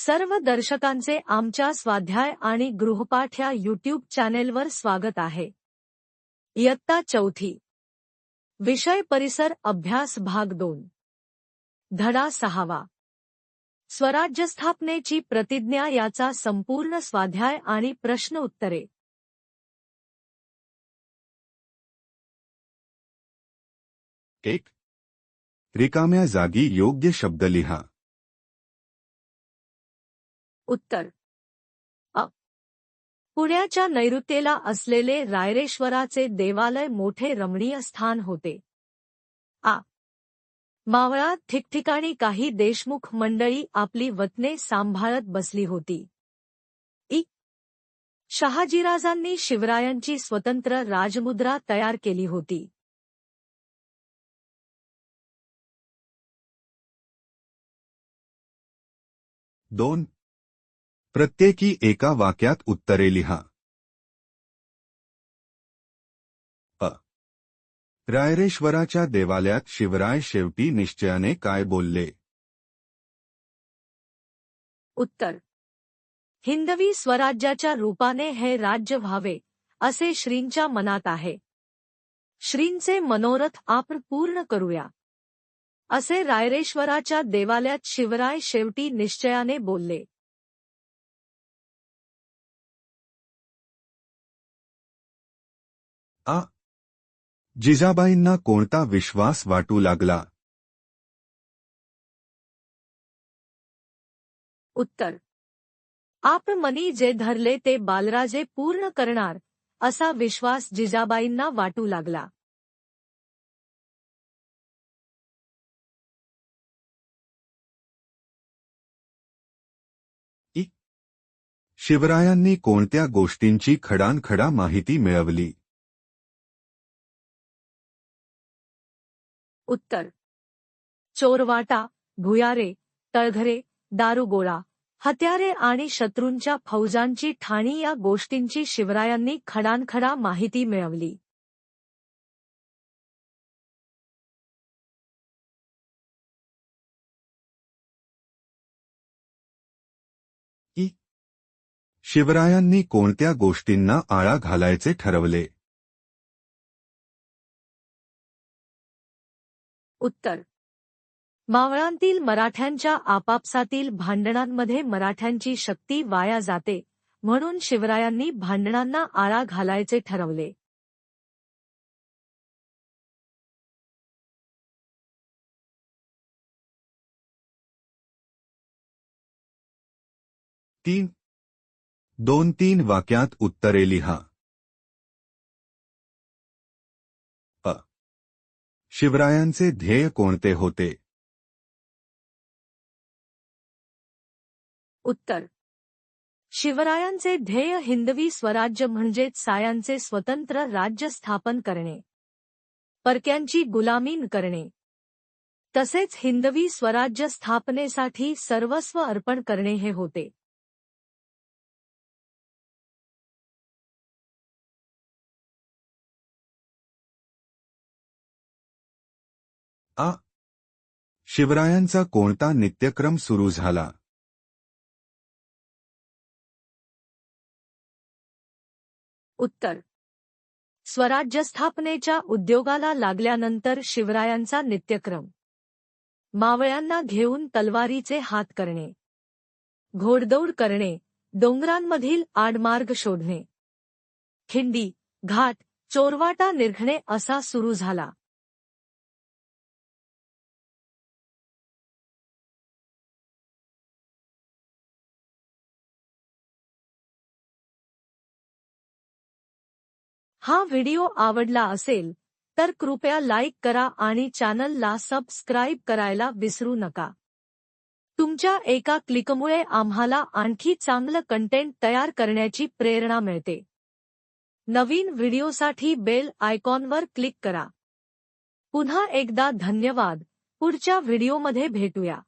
सर्व दर्शकांचे आमच्या स्वाध्याय गृहपाठ या युट्यूब चॅनेलवर स्वागत आहे. इयत्ता चौथी. विषय परिसर अभ्यास भाग दोन. धडा सहावा. स्वराज्य स्थापनेची प्रतिज्ञा याचा संपूर्ण स्वाध्याय आणि प्रश्न उत्तरे. एक. रिकाम्या जागी योग्य शब्द लिहा. उत्तर. अ. पुण्याच्या नैऋत्येला असलेले रायरेश्वराचे देवालय मोठे रमणीय स्थान होते. आ मावळात ठिकठिकाणी काही देशमुख मंडळी आपली वतने सांभाळत बसली होती. इ. शहाजीराजांनी शिवरायांची स्वतंत्र राजमुद्रा तयार केली होती. दोन प्रत्येकी एका वाक्यात उत्तरे लिहा. अ. रायरेश्वराच्या देवालयात शिवराय शेवटी निश्चयाने काय बोलले? उत्तर. हिंदवी स्वराज्याच्या रूपाने हे राज्य व्हावे, असे श्रींच्या मनात आहे. श्रींचे मनोरथ आपण पूर्ण करूया. असे रायरेश्वराच्या देवालयात शिवराय शेवटी निश्चयाने बोलले. आ. जिजाबाईंना कोणता विश्वास वाटू लागला? उत्तर. आप मनी जे धरले ते बालराजे पूर्ण करणार असा विश्वास जिजाबाईंना वाटू लागला. शिवरायांनी कोणत्या गोष्टींची खडानखडा माहिती मिळवली? उत्तर. चोरवाटा भुयारे तळघरे दारुगोळा हत्यारे आणि शत्रूंच्या फौजांची ठाणी या गोष्टींची शिवरायांनी खडानखडा माहिती मिळवली. शिवरायांनी कोणत्या गोष्टींना आळा घालायचे ठरवले? उत्तर. मावळांतील मराठ्यांच्या आपापसातील भांडणांमध्ये मराठ्यांची शक्ती वाया जाते म्हणून शिवरायांनी भांडणांना आळा घालायचे ठरवले. तीन. दोन तीन वाक्यात उत्तरे लिहा. शिवरायांचे ध्येय कोणते होते? उत्तर. शिवरायांचे ध्येय हिंदवी स्वराज्य म्हणजेच सायांचे स्वतंत्र राज्य स्थापन करणे. परक्यांची गुलामीन करणे. तसेच हिंदवी स्वराज्य स्थापनेसाठी सर्वस्व अर्पण करणे हे होते. आ. शिवरायांचा कोणता नित्यक्रम सुरू झाला? उत्तर. स्वराज्य स्थापनेच्या उद्योगाला लागल्यानंतर शिवरायांचा नित्यक्रम. मावळ्यांना घेऊन तलवारीचे हात करणे. घोडदौड करणे. डोंगरांमधील आडमार्ग शोधणे. खिंडी घाट चोरवाटा निर्घणे असा सुरू झाला. हा व्हिडिओ आवडला असेल, तर कृपया लाईक करा आणि चॅनलला सबस्क्राईब करायला विसरू नका. तुमच्या एका क्लिकमुळे आम्हाला आणखी चांगलं कंटेंट तयार करण्याची प्रेरणा मिळते. नवीन व्हिडिओसाठी बेल आयकॉनवर क्लिक करा. पुन्हा एकदा धन्यवाद. पुढच्या व्हिडिओमध्ये भेटूया.